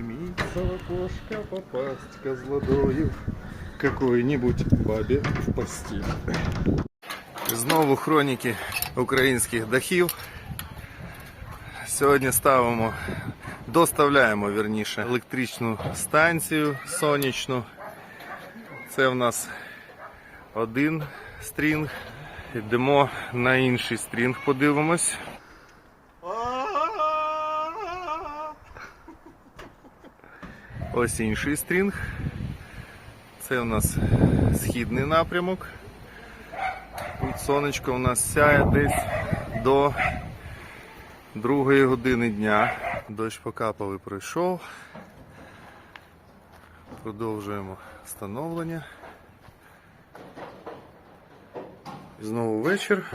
Стремится в окошко попасть козлодоев какой-нибудь бабе в постіль. Знову хроніки українських дахів. Сьогодні ставимо, доставляємо вірніше електричну станцію сонячну. Це в нас один стрінг. Йдемо на інший стрінг, подивимось. Ось інший стрінг. Це у нас східний напрямок. Тут сонечко у нас сяє десь до другої години дня. Дощ покапав і пройшов. Продовжуємо встановлення. Знову вечір.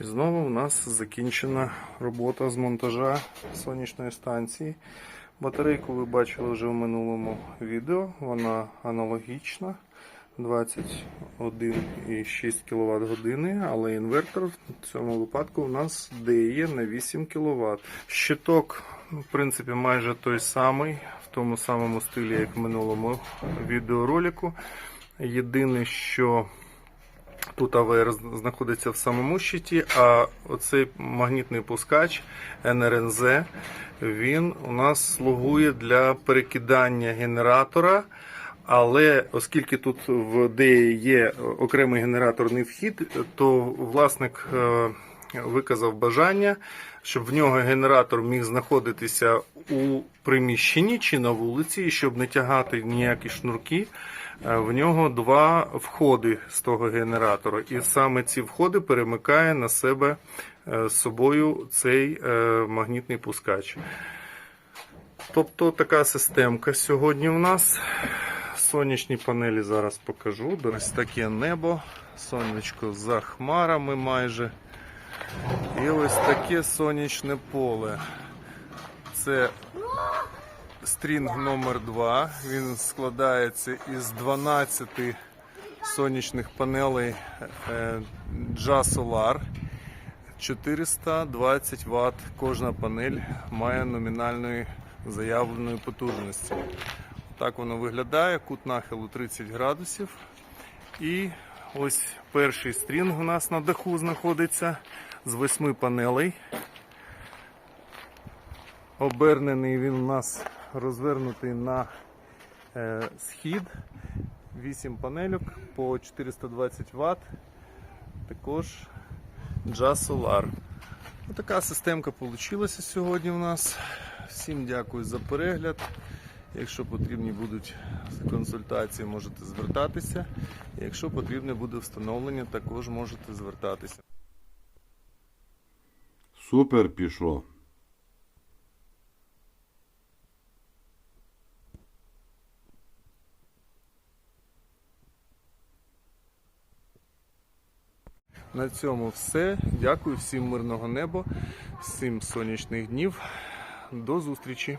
І знову у нас закінчена робота з монтажа сонячної станції. Батарейку ви бачили вже в минулому відео. Вона аналогічна. 21,6 кВт але інвертор в цьому випадку у нас DE на 8 кВт. Щиток, в принципі, майже той самий, в тому самому стилі, як в минулому відеоролику. Єдине, що Тут АВР знаходиться в самому щиті, а оцей магнітний пускач НРНЗ, він у нас слугує для перекидання генератора. Але оскільки тут в ДЕ є окремий генераторний вхід, то власник е, виказав бажання, щоб в нього генератор міг знаходитися у приміщенні чи на вулиці, щоб не тягати ніякі шнурки. Е, В нього два входи з того генератора, і саме ці входи перемикає на себе е, з собою цей е, магнітний пускач. Тобто така системка сьогодні у нас. Сонячні панелі зараз покажу. Ось таке небо, сонечко за хмарами майже. І ось таке сонячне поле. Це стрінг номер 2 Він складається із 12 сонячних панелей е, JA Solar. 420 Вт кожна панель має номінальної заявленої потужності. Так воно виглядає. Кут нахилу 30 градусів. І ось перший стрінг у нас на даху знаходиться з восьми панелей. Обернений він у нас розвернутий на е, схід. 8 панельок по 420 Вт. Також JA Solar. Така системка вийшла сьогодні у нас. Всім дякую за перегляд. Якщо потрібні будуть консультації, можете звертатися. Якщо потрібне буде встановлення, також можете звертатися. Супер пішло. На цьому все. Дякую всім мирного неба, всім сонячних днів. До зустрічі!